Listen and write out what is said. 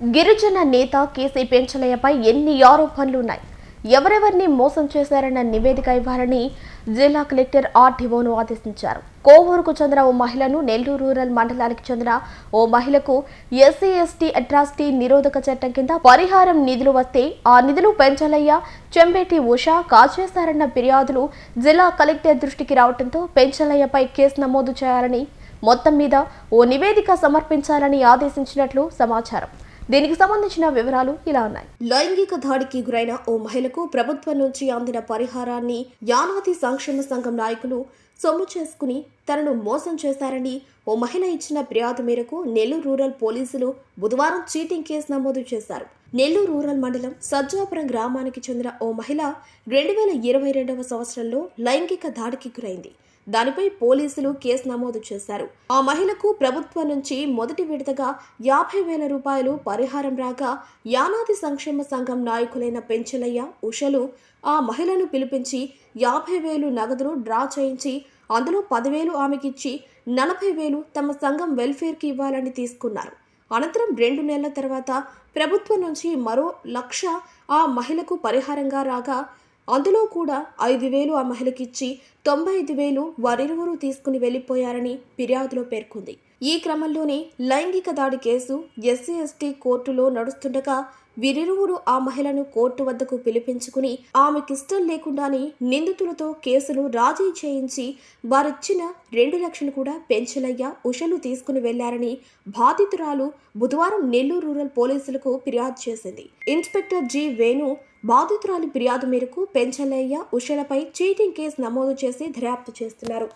గిరిజన నేత కేసీ పెంచలయ్యపై ఎన్ని ఆరోపణలున్నాయి? ఎవరెవరిని మోసం చేశారన్న నివేదిక ఇవ్వాలని జిల్లా కలెక్టర్ ఆర్టీఓను ఆదేశించారు. కోవూరుకు చెందిన ఓ మహిళను నెల్లూరు రూరల్ మండలానికి చెందిన ఓ మహిళకు ఎస్సీ ఎస్టీ అట్రాసిటీ నిరోధక చట్టం కింద పరిహారం నిధులు వస్తే ఆ నిధులు పెంచలయ్య చెంబేటి ఉష కాజేశారన్న ఫిర్యాదులు జిల్లా కలెక్టర్ దృష్టికి రావడంతో పెంచలయ్యపై కేసు నమోదు చేయాలని మొత్తం మీద ఓ నివేదిక సమర్పించాలని ఆదేశించినట్లు సమాచారం. దీనికి సంబంధించిన వివరాలు ఇలా ఉన్నాయి. లైంగిక దాడికి గురైన ఓ మహిళకు ప్రభుత్వం నుంచి అందిన పరిహారాన్ని యానాది సంక్షేమ సంఘం నాయకులు సొమ్ము చేసుకుని తనను మోసం చేశారని ఓ మహిళ ఇచ్చిన ఫిర్యాదు మేరకు నెల్లూరు రూరల్ పోలీసులు బుధవారం చీటింగ్ కేసు నమోదు చేశారు. నెల్లూరు రూరల్ మండలం సజ్జాపురం గ్రామానికి చెందిన ఓ మహిళ రెండు వేల ఇరవై రెండవ సంవత్సరంలో లైంగిక దాడికి గురైంది. దానిపై పోలీసులు కేసు నమోదు చేశారు. ఆ మహిళకు ప్రభుత్వం నుంచి మొదటి విడతగా యాభై వేల రూపాయలు పరిహారం రాగా యానాది సంక్షేమ సంఘం నాయకులైన పెంచలయ్య ఉషలు ఆ మహిళను పిలిపించి యాభై వేలు నగదును డ్రా చేయించి అందులో పదివేలు ఆమెకిచ్చి నలభై వేలు తమ సంఘం వెల్ఫేర్కి ఇవ్వాలని తీసుకున్నారు. అనంతరం రెండు నెలల తర్వాత ప్రభుత్వం నుంచి మరో లక్ష ఆ మహిళకు పరిహారంగా రాగా అందులో కూడా ఐదు వేలు ఆ మహిళకిచ్చి తొంభై ఐదు వేలు వారిరువురు తీసుకుని వెళ్ళిపోయారని ఫిర్యాదులో పేర్కొంది. ఈ క్రమంలోనే లైంగిక దాడి కేసు ఎస్సీ ఎస్టీ కోర్టులో నడుస్తుండగా వీరిరువురు ఆ మహిళను కోర్టు వద్దకు పిలిపించుకుని ఆమెకిష్టం లేకుండానే నిందితులతో కేసును రాజీ చేయించి వారిచ్చిన రెండు లక్షలు కూడా పెంచలయ్య ఉషలు తీసుకుని వెళ్ళారని బాధితురాలు బుధవారం నెల్లూరు రూరల్ పోలీసులకు ఫిర్యాదు చేసింది. ఇన్స్పెక్టర్ జి వేణు బాధితురాలి ఫిర్యాదు మేరకు పెంచలయ్య ఉషలపై చీటింగ్ కేసు నమోదు చేసి దర్యాప్తు చేస్తున్నారు.